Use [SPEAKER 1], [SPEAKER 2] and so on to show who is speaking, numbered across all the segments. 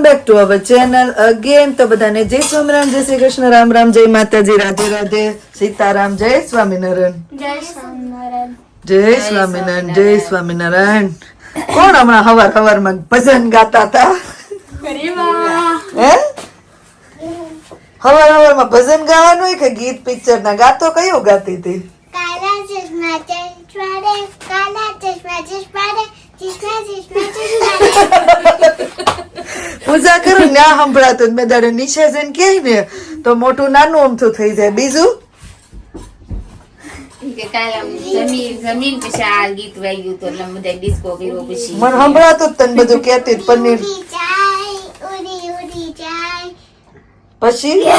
[SPEAKER 1] Welcome back to our channel again તો બધાને જય સ્વામિનારાયણ જય શ્રી કૃષ્ણ. રામ રામ જય માતાજી. રાધે રાધે. સીતારામ જય સ્વામિનારાયણ.
[SPEAKER 2] જય સ્વામિનારાયણ.
[SPEAKER 1] જય સ્વામિનારાયણ જય સ્વામિનારાયણ. કોણ હમણાં હવાર હવારમાં ભજન ગાતા હતા? હે? હવારમાં ભજન ગાવાનું હોય કે ગીત પિક્ચર ના? ગાતો કયો ગાતી હતી?
[SPEAKER 2] કાલા ચશ્મા ચશ્માડે કાલા ચશ્મા ચશ્માડે ચશ્મા ચશ્મા
[SPEAKER 1] ના સંભળાતું મેં દાડે નીચે જઈને કહે ને તો મોટું નાનું અમથું થઈ જાય. બીજું?
[SPEAKER 3] કે કાલે આમ જમીન જમીન પછી વાગ્યું
[SPEAKER 1] મને સંભળાતું તને બધું પનીર.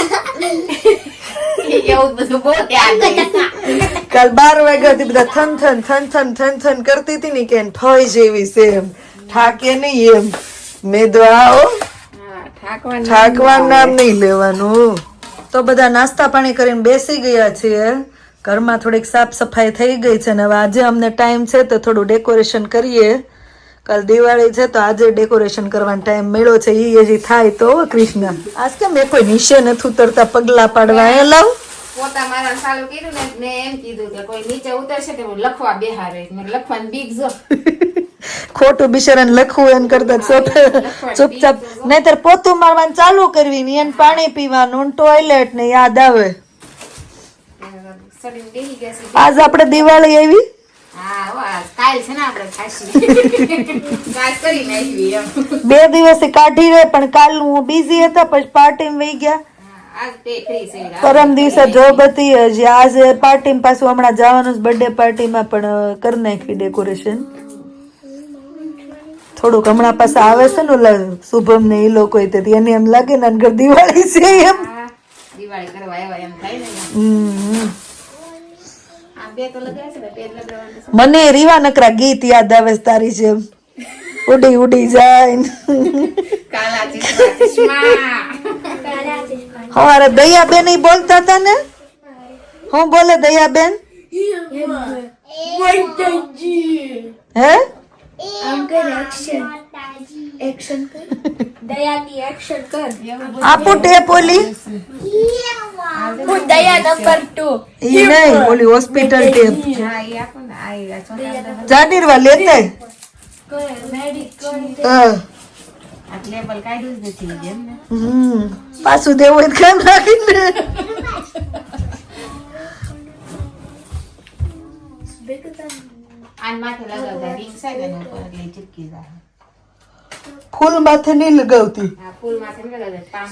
[SPEAKER 1] કાલ બાર વાગ્યાથી બધા થન થન થન થન થન થન કરતી હતી ને કે ઠોઈ જેવી છે એમ. ઠાકે નહીં એમ. મેં
[SPEAKER 3] હા, ઠાકવાનું
[SPEAKER 1] ઠાકવાનું નામ નહીં. લેવાનું. તો બધા નાસ્તા પાણી કરીને બેસી ગયા છીએ. ઘરમાં થોડીક સાફ સફાઈ થઈ ગઈ છે ને હવે આજે અમને ટાઈમ છે તો થોડું ડેકોરેશન કરીએ. કાલ દિવાળી છે તો આજે ડેકોરેશન કરવાનો ટાઈમ મળ્યો છે. એ હજી થાય તો કૃષ્ણ. આજ કેમ એ કોઈ નીચે નથી ઉતરતા પગલા પાડવા? એ લાવ.
[SPEAKER 3] પોતા મારા ચાલુ કર્યું ને મેં એમ કીધું કે કોઈ નીચે ઉતરશે તો લખવા બેહારે લખવાની બીક જો.
[SPEAKER 1] ખોટું બિચારાને લખવું એમ કરતા ચૂપચાપ નહીતર પોતું મારવાનું ચાલુ કરવી ને એને પાણી પીવાનું ટોયલેટ ને યાદ આવે. આજ આપણે દિવાળી આવી? બે દિવસ કાઢી રે પણ કાલ હું બિઝી હતા પછી પાર્ટી વહી ગયા. પરમ દિવસે જોબ હતી હજી આજે પાર્ટી પાછું હમણાં જવાનું બર્થડે પાર્ટીમાં પણ કરી નાખી ડેકોરેશન થોડુંક હમણાં પાછા આવે છે ને ઓલા શુભમ ને એ લોકો તેથી એને એમ લાગે ને અનગર દિવાળી છે એમ.
[SPEAKER 3] દિવાળી કરવા આવ્યા એમ થાય ને
[SPEAKER 1] હમ. મને રીવા નકરા ગીત યાદ આવે છે તારી જેમ. ઉડી ઉડી જાય હવારે દયાબેન ઈ બોલતા હતા ને? હું બોલે દયાબેન? હે?
[SPEAKER 2] આમ કર એક્શન એક્શન કર દયાની એક્શન કર
[SPEAKER 1] આપું ટેપ ઓલી
[SPEAKER 2] હું દયા નંબર 2
[SPEAKER 1] ઈ નહીં ઓલી હોસ્પિટલ ટેપ
[SPEAKER 3] હા એ આપો
[SPEAKER 1] હા.
[SPEAKER 3] આન માથે લગાવતા રિંગ ઉપર એટલે ચીપકી જાય
[SPEAKER 1] ફૂલ માથે નહીં લગાવતી
[SPEAKER 3] આ ફૂલ માથે ન લગાવતા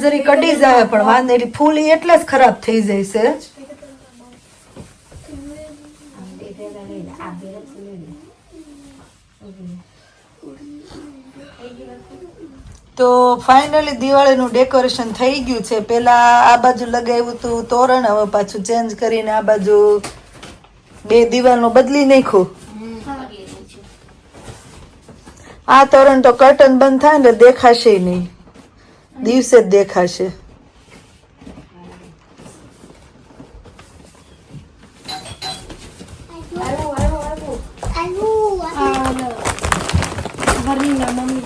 [SPEAKER 1] જરી કડી જાય પણ વાંધો નહીં. ફૂલ એટલે જ ખરાબ થઈ જાય છે
[SPEAKER 3] આમ બે ભેગા લઈ લે આ બે રસ્સી લઈ લે
[SPEAKER 1] તો ફાઇનલી દિવાળીનું ડેકોરેશન થઈ ગયું છે. પેલા આ બાજુ લગાવ્યું હતું તોરણ, હવે પાછું ચેન્જ કરીને આ બાજુ બે દિવાલનું બદલી નાખ્યું. આ તોરણ તો કર્ટન બંધ થાય ને દેખાશે નહીં. દિવસે જ દેખાશે
[SPEAKER 2] હરીના મમ્મી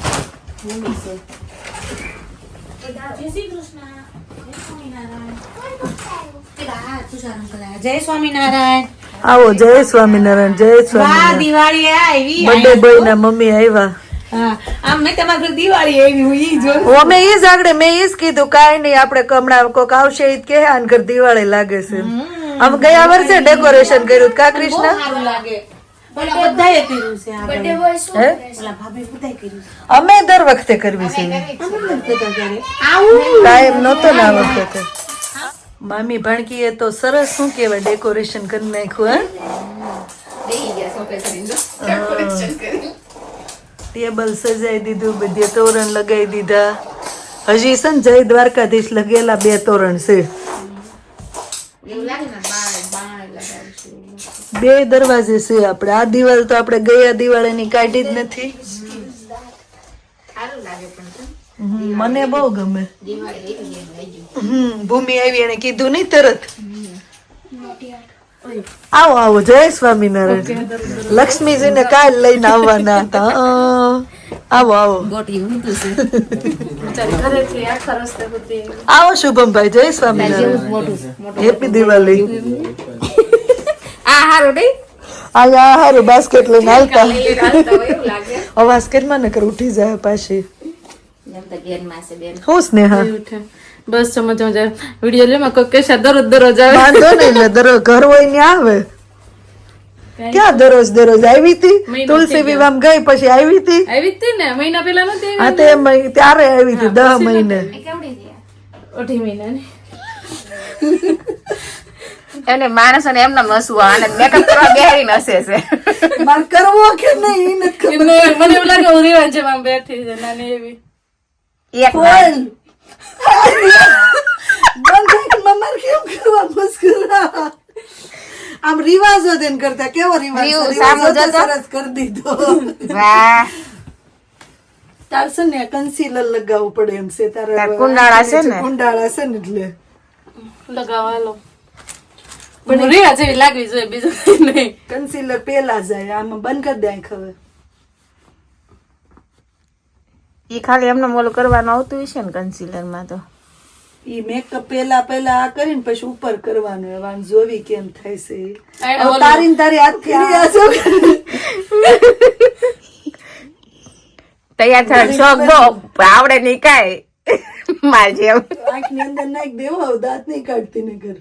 [SPEAKER 3] જય સ્વામિનારાયણ
[SPEAKER 1] આવો જય સ્વામિનારાયણ જય સ્વામિનારાયણ.
[SPEAKER 3] દિવાળી
[SPEAKER 1] બર્થડે બોય ના મમ્મી આવ્યા. અમે જ આગળ મેં જ કીધું કાંઈ નહીં આપણે હમણાં કોક આવશે એ જ કે આન ઘર દિવાળી લાગે છે. આમ ગયા વર્ષે ડેકોરેશન કર્યું કા કૃષ્ણ?
[SPEAKER 3] લાગે. ઓલા બધાએ કર્યું છે આ
[SPEAKER 2] બર્થડે બોય શું
[SPEAKER 1] હે?
[SPEAKER 3] ઓલા ભાભી બધાએ કર્યું છે.
[SPEAKER 1] અમે દર વખતે કરવી છે ટાઈમ નહોતો ને આ વખતે. મામી ભાણકીએ તો સરસ શું કહેવાય ડેકોરેશન કરી નાખ્યું ટેબલ સજાઈ દીધું બધે તોરણ લગાવી દીધા. હજી સંજય દ્વારકાધીશ લગેલા બે તોરણ છે. બે દરવાજે છે આપણે. આ દિવાલ તો આપણે ગયા દિવાળીની કાઢી જ નથી. મને બહુ ગમે.
[SPEAKER 3] દિવાળી
[SPEAKER 1] હમ ભૂમિ આવી એને કીધું નહીં તરત. આવો આવો જય સ્વામિનારાયણ. લક્ષ્મીજીને કાલ લઈને આવવાના હતા. આવો આવો. આવો. શુભમભાઈ જય સ્વામિનારાયણ. હેપી દિવાળી
[SPEAKER 3] આ હારું નહીં?
[SPEAKER 1] આયા હારું બાસ્કેટ લઈને હાલતા. અવાજ કેરમાં નકર ઉઠી જાય પાછી.
[SPEAKER 3] એમ તો ઘેરમાં છે બેન.
[SPEAKER 1] હું સ્નેહા.
[SPEAKER 4] બસ સમજ મજા વીડિયો લેમાં કોઈ કેસા દરરોજ દરરોજ આવે.
[SPEAKER 1] વાંધો નહીં ને દરરોજ ઘર હોય ને આવે. ક્યાં દરરોજ દરરોજ આવી હતી?
[SPEAKER 4] મહિનો
[SPEAKER 1] તુલસી વિવામ ગઈ પછી આવી હતી?
[SPEAKER 4] આવી હતી ને? મહિના પહેલા નતી
[SPEAKER 1] હા તે મ- ત્યારે આવી હતી દહ મહિને.
[SPEAKER 3] કેવડી છે?
[SPEAKER 4] અઢી માણસ
[SPEAKER 3] એને માણસોને એમને હસવું અને મેકઅપ કરવા બેહાડીને હસે છે.
[SPEAKER 1] મારે કરવો કે નહીં
[SPEAKER 4] મને એવું લાગે હું રિવાજ જેમ આમ બેઠી છે નાની એવી.
[SPEAKER 3] એક
[SPEAKER 1] કેમ કરવા? આમ રિવાજો દેન કરતા. કેવો રિવાજ. સરસ કરી દીધો.
[SPEAKER 3] વાહ.
[SPEAKER 1] તાર છે ને કન્સીલર લગાવવું પડે એમ છે. તારે
[SPEAKER 3] તાર કુંડાળા છે ને?
[SPEAKER 1] કુંડાળા છે ને એટલે.
[SPEAKER 4] લગાવા લો. પણ રિવાજ જેવી લાગવી જોઈએ બીજું કઈ નહીં.
[SPEAKER 1] કન્સીલર પેલા જાય આમાં બંધ કરી દે ખબર
[SPEAKER 3] ઈ ખાલી એમને મોલું કરવાનું આવતું હશે ને કન્સીલરમાં તો.
[SPEAKER 1] એ મેકઅપ પેલા પેલા આ કરીને પછી ઉપર કરવાનું એવાનું જોવી કેમ થાય છે. તારી તારી હાથથી આ
[SPEAKER 3] તૈયાર થવાનો શોખ બહુ. આવડે નહીં કાંઈ. મારી જેમ
[SPEAKER 1] આંખની અંદર નાખ દેવો દાંત નહીં કાઢતી ને ઘર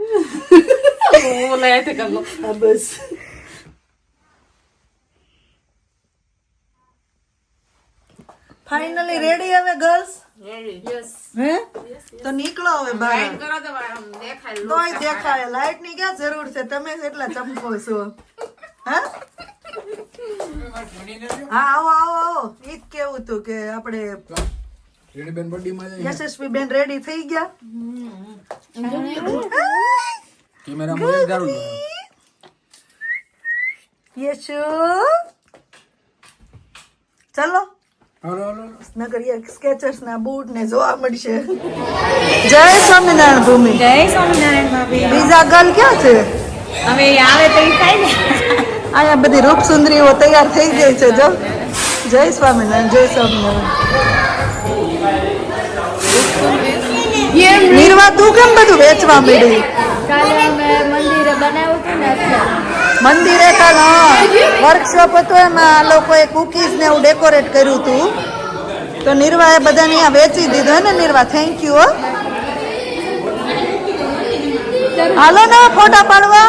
[SPEAKER 4] લઈ આથી કરી લો
[SPEAKER 1] હા? બસ ફાઇનલી રેડી હવે ગર્લ્સ હે તો નીકળો હવે બહાર તોય દેખાય. લાઈટની ક્યાં જરૂર છે? તમે એટલા ચમકો છો? હા? હા આવો આવો આવો. ઈ જ કેવું હતું કે આપણે
[SPEAKER 5] રેડીબેન બર્થડેમાં જઈએ
[SPEAKER 1] યશસ્વી બેન રેડી થઈ ગયા.
[SPEAKER 5] કેમેરામાં એક દારૂ લે.
[SPEAKER 1] યશુ. ચલો.
[SPEAKER 5] હાલો હાલો
[SPEAKER 1] નગર સ્કેચર્સ ના બૂટ ને જોવા મળશે. જય સ્વામિનારાયણ ભૂમિ.
[SPEAKER 3] જય સ્વામિનારાયણ ભાભી
[SPEAKER 1] બીજા ગર્લ ક્યાં છે?
[SPEAKER 3] હવે આવે તો ઈ થાય ને.
[SPEAKER 1] અહીંયા બધી રૂપ સુંદરીઓ તૈયાર થઈ ગઈ છે જો. જય સ્વામિનારાયણ જય સ્વામિનારાયણ. નિર્વા તું કેમ બધું વેચવા મળ્યું
[SPEAKER 2] કાલે અમે મંદિરે બનાવ્યું હતું ને
[SPEAKER 1] મંદિરે કાલ વર્કશોપ હતો એમાં આ લોકોએ કુકીઝ ને એવું ડેકોરેટ કર્યું હતું. તો નિર્વાએ બધાને અહીંયા વેચી દીધો ને નિર્વા થેન્ક યુ હો. હાલો ને ફોટા પાડવા.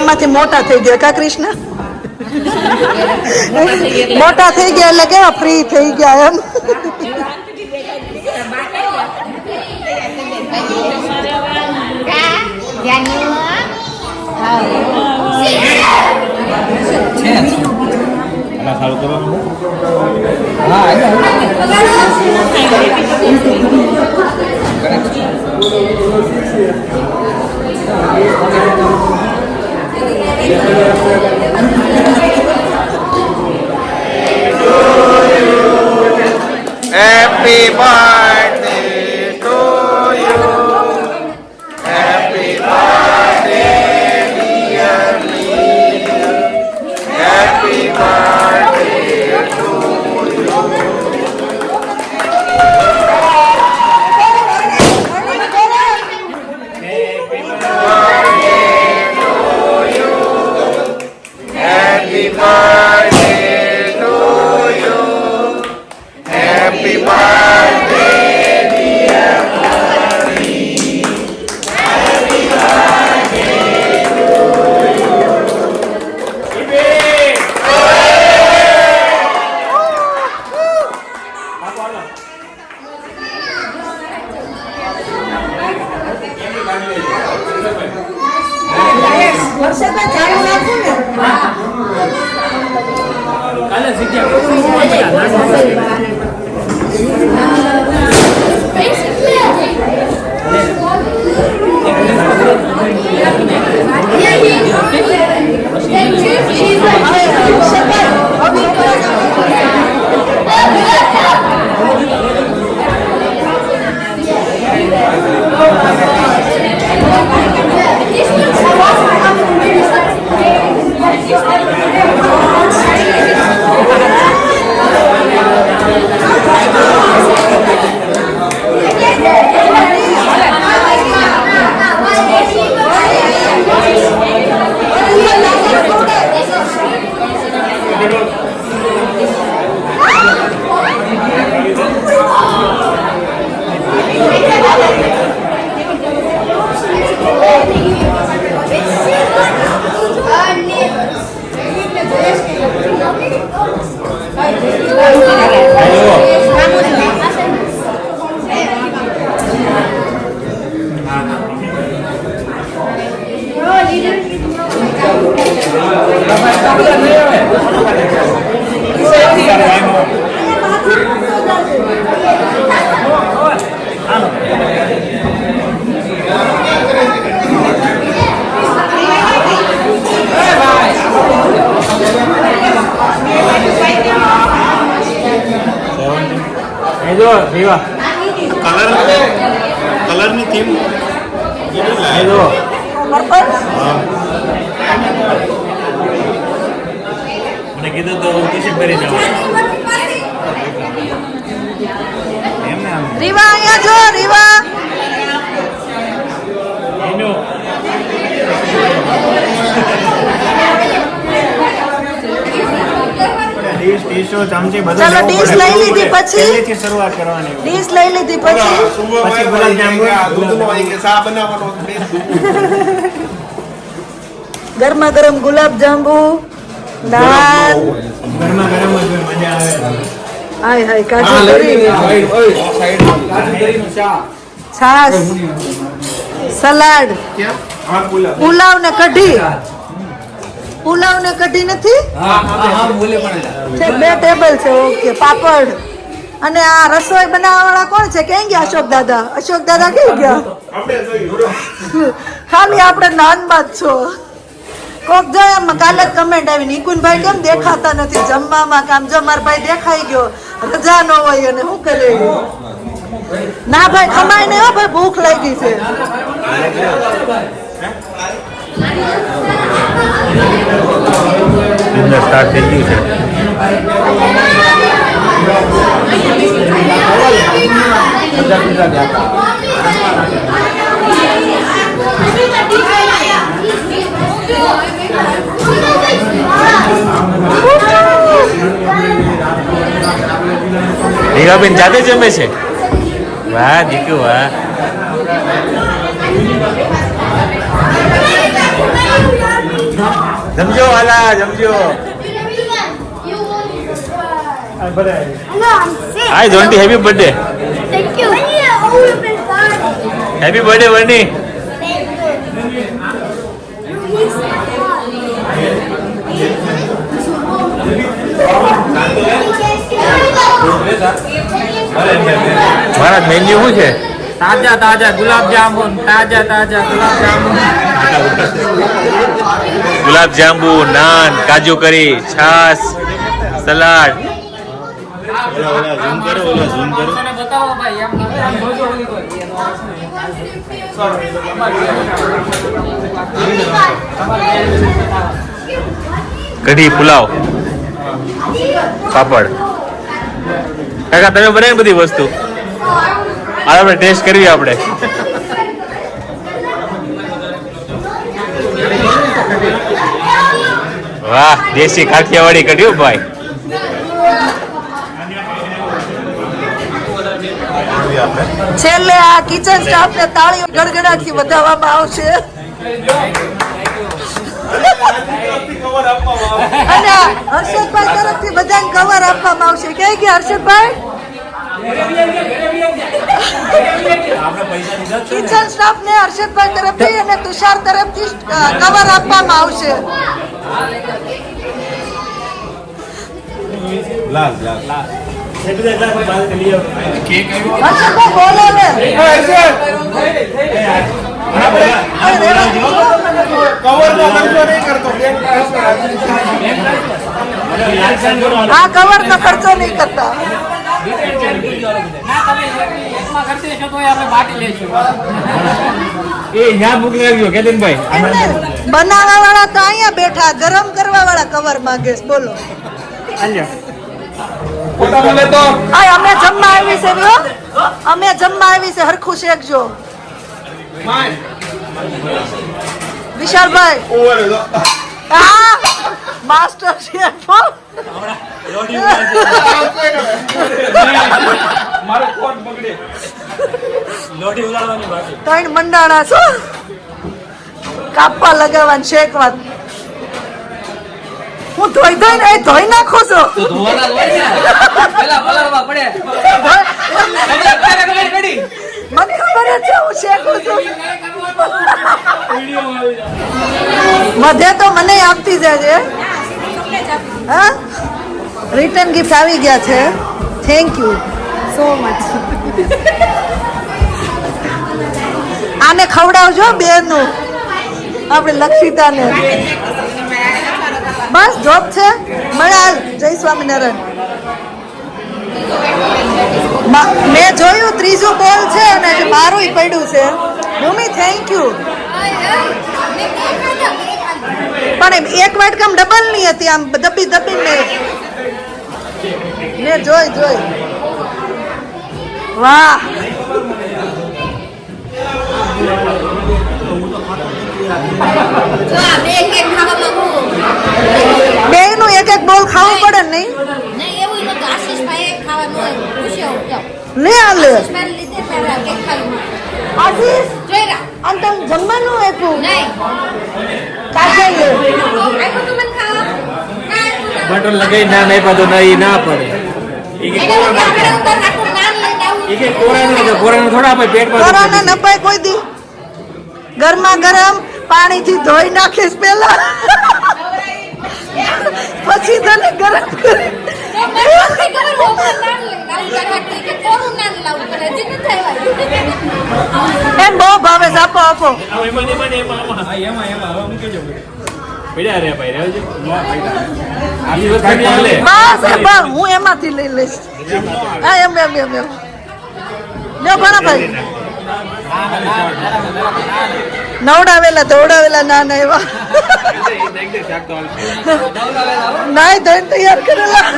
[SPEAKER 1] આમાંથી મોટા થઈ ગયા કા કૃષ્ણ? મોટા થઈ ગયા એટલે કેવા ફ્રી થઈ ગયા એમ?
[SPEAKER 6] Happy કલર કલરની થીમ
[SPEAKER 7] મને કીધું તો હું ટી શર્ટ પહેરી જાઉં એમ ને આમ
[SPEAKER 1] રીવા અહીંયા જો રીવા. ચાલો, ડીશ લઈ લીધી પછી?
[SPEAKER 7] શરૂઆત કરવાની
[SPEAKER 1] ડીશ લઈ લીધી પછી. ગરમા ગરમ ગુલાબ જાંબુ દાળ.
[SPEAKER 7] ગરમા ગરમ મજા આવે.
[SPEAKER 1] હાય હાય કાજુ કરી છાસ સલાડ. પુલાવ ને કઢી. પુલાવ ને કઢી નથી? છે બે ટેબલ છે ઓકે પાપડ. અને આ રસોઈ બનાવવા વાળા કોણ છે? ક્યાં ગયા અશોક દાદા? અશોક દાદા ક્યાં ગયા? ખાલી આપણે નાનમાં જ છો. કોક જો એમ કાલે જ કમેન્ટ આવી નિકુનભાઈ કેમ દેખાતા નથી? જમવામાં કામ જો મારા ભાઈ દેખાઈ ગયો. રજા ન હોય અને શું કરે ના ભાઈ કમાય નહીં હો ભાઈ ભૂખ લાગી છે.
[SPEAKER 7] બિઝનેસ સ્ટાર્ટ થઈ ગયું છે. રીવાબેન જાતે જમે છે? વાહ દીકુ વાહ. જમજો વાલા જમજો. Hi Jonty happy birthday
[SPEAKER 2] thank you
[SPEAKER 7] happy birthday વની મારા મેન્યુ શું છે?
[SPEAKER 8] તાજા તાજા ગુલાબ જાંબુ તાજા તાજા ગુલાબ જાંબુ.
[SPEAKER 7] ગુલાબ જાંબુ નાન કાજુ કરી છાસ સલાડ. કઢી પુલાવ પાપડ. કાકા, તમે બનાવી બધી વસ્તુ. આ આપણે ટેસ્ટ કરવી આપણે. વાહ, દેશી કાઠિયાવાડી કઢ્યું ભાઈ.
[SPEAKER 1] છેલ્લે આ કિચન સ્ટાફ ને તાળીઓ ગડગડાથી વધાવવામાં આવશે. અને હર્ષદભાઈ તરફથી બધાને કવર આપવામાં આવશે. ક્યાં કે હર્ષદભાઈ? કિચન સ્ટાફ ને હર્ષદભાઈ તરફથી અને તુષાર તરફથી કવર આપવામાં આવશે. હર્ષદભાઈ બોલો ને. આ કવર નો ખર્ચો નહીં કરતા. બનાવવા વાળા તો અહીંયા બેઠા ગરમ કરવા વાળા કવર માંગે બોલો. અમે જમવા આવી છે હો. અમે જમવા આવી છે હરખું શેકજો. વિશાલભાઈ. આ માસ્ટર શેફ. ત્રણ મંડાણા છો. કાપવા લગાવવાનું શેકવા હું ધોઈ ધોઈ ને ધોઈ નાખું છું.
[SPEAKER 8] પેલા પલાળવા પડે?
[SPEAKER 1] મને ખબર છે હું શેખું છું. મધે તો મને આપતી છે હા? રિટર્ન ગિફ્ટ આવી ગયા છે. થેન્ક યુ સો મચ આને ખવડાવજો બેનું આપણે લક્ષિતાને. બસ જોબ છે. મળ્યા જય સ્વામિનારાયણ. મા- મેં જોયું, ત્રીજું બોલ છે અને મારું પડ્યું છે. ભૂમિ થેન્ક યુ પણ એમ એક વાટકામ ડબલ નહીં હતી, આમ દબી દબી મેં જોઈ જોઈ. વાહ. બે નું એક એક બોલ ખાવું પડે નહીં? લે આ લે આશીષ અંતમ જમવાનું આપ્યું? કાજલ લે.
[SPEAKER 7] બટન લગાઈ ના નહીં પાછો ના ઈ ના પડે
[SPEAKER 1] ગરમા ગરમ પાણીથી ધોઈ નાખીશ પેલા. પછી તને ગરમ કરી એમ બહુ ભાવે છે. આપો આપો.
[SPEAKER 7] એમાં એમાં એમાં
[SPEAKER 8] એમાં એમાં. હવે મૂકી જો
[SPEAKER 7] પડ્યા રે ભાઈ રહેજો આવી વસ્તુ નહીં હાલે
[SPEAKER 1] બસ બસ હું એમાંથી લઈ લઈશ. હા એમ એમ એમ એમ. લ્યો ભાઈ. નવડાવેલા દોડાવેલા ના ના એવા. નાય ધોઈને તૈયાર કરેલા!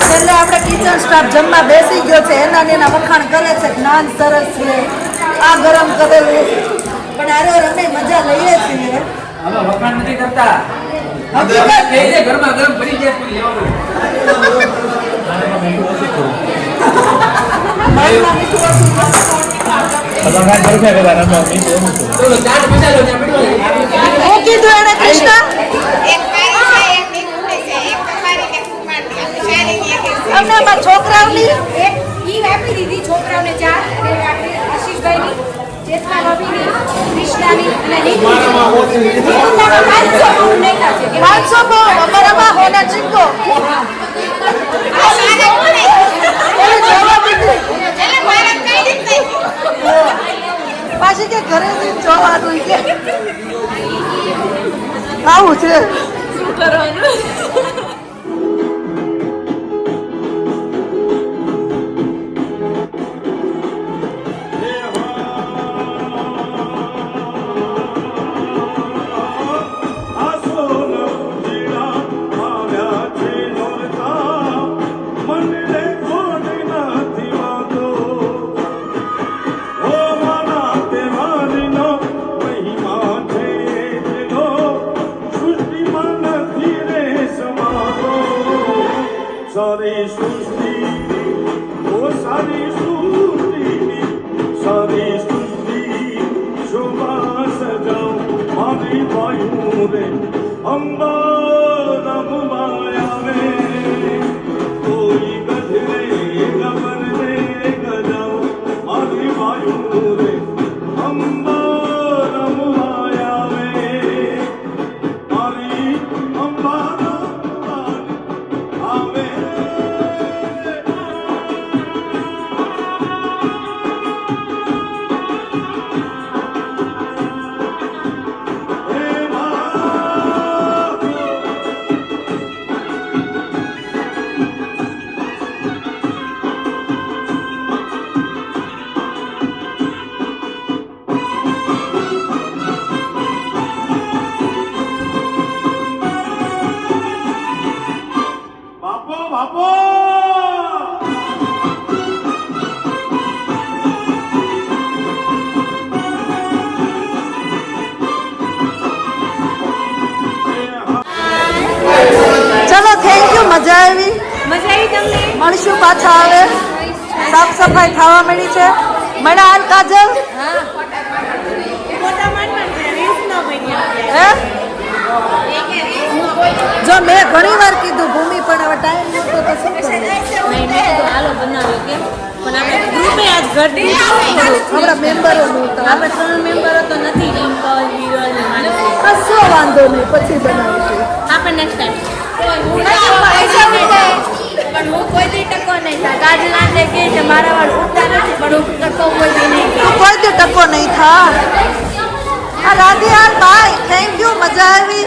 [SPEAKER 1] છેલ્લે આપણે કિચન સ્ટાફ જમવા બેસી ગયો છે. એના ને એના વખાણ કરે છે. નાન સરસ છે. આ ગરમ કરેલું. પણ અરે અમે મજા લઈએ છીએ.
[SPEAKER 8] હવે વખાણ નથી કરતા. ગરમા જાય લેવાનું.
[SPEAKER 1] મનમાં મીઠું ઓછું છે.
[SPEAKER 8] ચલો ચાટ મસાલો ત્યાં પડ્યો છે.
[SPEAKER 1] શું કીધું એને કૃષ્ણ અમને અમારા છોકરાઓની
[SPEAKER 2] એક ઈ આપી દીધી છોકરાઓને ચાર અને આપણે આશીષભાઈની ચેતના ભાભીની કૃષ્ણાની અને નીતિની. પોતાના પાંચસો પાઉન્ડ નાખ્યા છે.
[SPEAKER 1] પાંચસો પાઉન્ડ અમારામાં હોના ચીકો એને જવા દીધી પાછી કે ઘરેથી જવાનું કે આવું છે ઘણી વાર કીધું ભૂમિ પણ હવે ટાઈમ નતો તો શું કરું?
[SPEAKER 4] હાલો બનાવ્યો કેમ પણ આપણે ગ્રુપે આજ ઘટી
[SPEAKER 1] આપણા મેમ્બરો નહોતા
[SPEAKER 4] આપણે ત્રણ મેમ્બરો તો નથી એમ કવલ વિરલ ને માનસી
[SPEAKER 1] કશો વાંધો નહીં પછી બનાવીશું.
[SPEAKER 4] આપણે નેક્સ્ટ ટાઈમ
[SPEAKER 2] પણ હું કોઈ દી ટકો નહીં થા કાજલ આંટે કે છે મારા વાળ ઉડતા નથી પણ હું ટકો કોઈ દી નહીં
[SPEAKER 1] કોઈ દી ટકો નહીં થા આ રાધી હાલ ભાઈ થેન્ક યુ મજા આવી.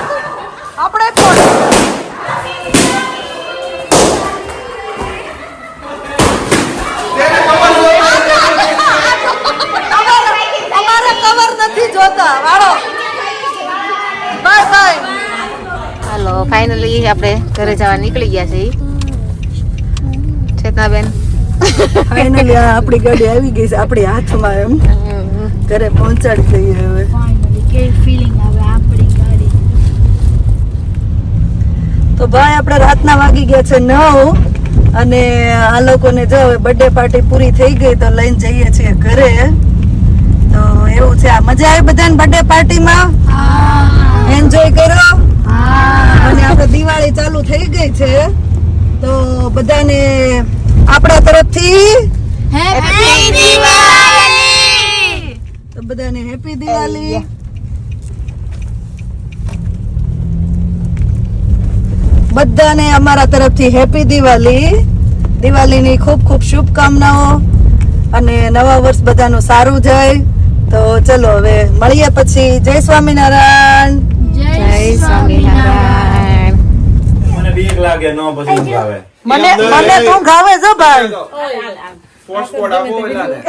[SPEAKER 3] હાલો ફાઇનલી આપણે ઘરે જવા નીકળી ગયા છે ચેતનાબેન.
[SPEAKER 1] ફાઇનલી આપણી ગાડી આવી ગઈ છે આપણી હાથમાં એમ. ઘરે પહોંચાડી દઈએ હવે.
[SPEAKER 2] કેવી ફિલિંગ આવે આપણી ગાડી?
[SPEAKER 1] તો ભાઈ આપણે રાતના વાગી ગયા છે નવ અને આ લોકોને જો હવે બર્થડે પાર્ટી પૂરી થઈ ગઈ તો લઈને જઈએ છીએ ઘરે. એવું છે. મજા આવી બધાને બર્થડે પાર્ટીમાં એન્જોય કરો. અને આપણે દિવાળી ચાલુ થઈ ગઈ છે. તો બધાને આપણા તરફથી તો બધાને હેપી દિવાળી બધાને અમારા તરફથી હેપી દિવાળી દિવાળીની ખૂબ ખૂબ શુભકામનાઓ. અને નવા વર્ષ બધાનું સારું જાય. તો ચલો હવે મળીએ પછી. જય સ્વામિનારાયણ.
[SPEAKER 3] જય સ્વામિનારાયણ.
[SPEAKER 6] મને બીક લાગે ન પછી આવે.
[SPEAKER 1] મને મને તું ખાવે છો ભાઈ.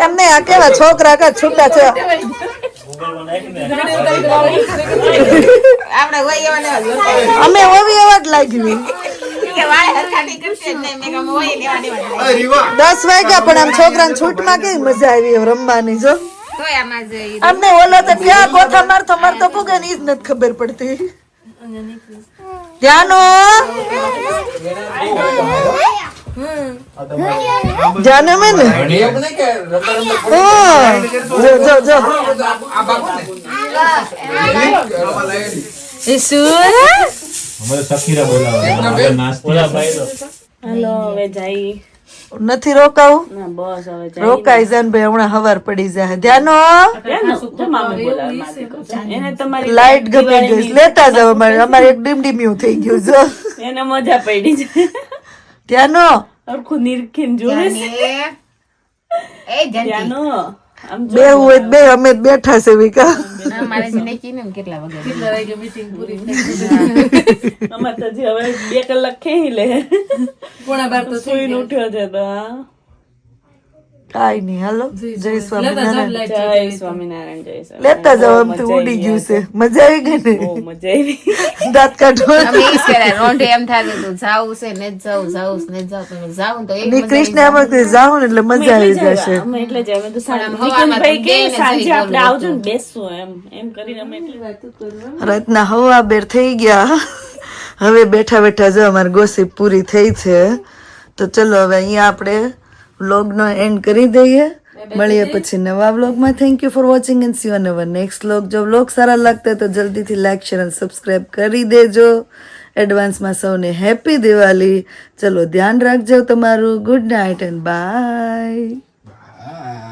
[SPEAKER 1] એમને આ કેવા છોકરા કા છૂટા છે. અમે ઓવી એવા જ
[SPEAKER 3] મેં દેવા
[SPEAKER 1] દસ વાગ્યા પણ આમ છોકરાને છૂટમાં કઈ મજા આવી રમવાની જ. અમને ઓલો તો ક્યાં ગોથા મારતો મારતો પૂગે ને ઈ જ નથી ખબર પડતી. ધ્યાનો. જાને મેં ને. જો જો.
[SPEAKER 6] અમારે બોલાવે. નાસ્તા
[SPEAKER 4] હાલો હવે જઈ
[SPEAKER 1] નથી રોકાવું? રોકાઈ જાય ભાઈ હમણાં હવાર પડી જાય. ધ્યાનો લાઈટ ગમી ગઈ લેતા જાવ અમારે. અમારે એક ડીમ ડીમ્યું થઈ ગયું જો
[SPEAKER 4] એને મજા પડી છે.
[SPEAKER 1] ધ્યાનો
[SPEAKER 4] આખું નિરખીને જોવે છે. આમ
[SPEAKER 1] બે હોય. બે અમે જ બેઠા છે વિકા.
[SPEAKER 3] મારે છે કેટલા વાગે કેટલા વાગે
[SPEAKER 4] અમારે તો હવે બે કલાક ખેહી લે. સુઈને ઉઠ્યો છે તો હા.
[SPEAKER 1] કાઈ નહીં. હાલો. જય સ્વામિનારાયણ.
[SPEAKER 4] જય સ્વામિનારાયણ જય સ્વામિનારાયણ.
[SPEAKER 1] લેતા જાવ આમ તો ઉડી ગયું છે. મજા આવી ગઈ ને?
[SPEAKER 4] મજા આવી
[SPEAKER 1] દાંત કાઢો.
[SPEAKER 3] અમે ઈ જ રોંઢે એમ થાય તો જાવું છે ને જ જાવ જાવું ને જાવ તમે જાવ તો એક
[SPEAKER 1] ની કૃષ્ણ એમ જ જાવ ને એટલે મજા આવી જશે.
[SPEAKER 4] અમે એટલે જ અમે તો
[SPEAKER 3] હવામાં
[SPEAKER 4] કે સાંજે આપણે આવજો ને બેસશું એમ એમ કરીને અમે એટલી વાત કરવા
[SPEAKER 1] રાતના હવા બેર થઈ ગયા. હવે બેઠા બેઠા જો અમારી ગોસીપ પૂરી થઈ છે. તો ચલો હવે અહીંયા આપણે વ્લોગનો એન્ડ કરી દઈએ. મળીએ પછી નવા વ્લોગમાં thank you for watching and see our next vlog જો વ્લોગ સારા લાગતા તો જલ્દીથી લાઈક શેર અને સબસ્ક્રાઈબ કરી દેજો. એડવાન્સમાં સૌને હેપી દિવાળી. ચલો ધ્યાન રાખજો તમારું. ગુડ નાઇટ એન્ડ બાય
[SPEAKER 5] હા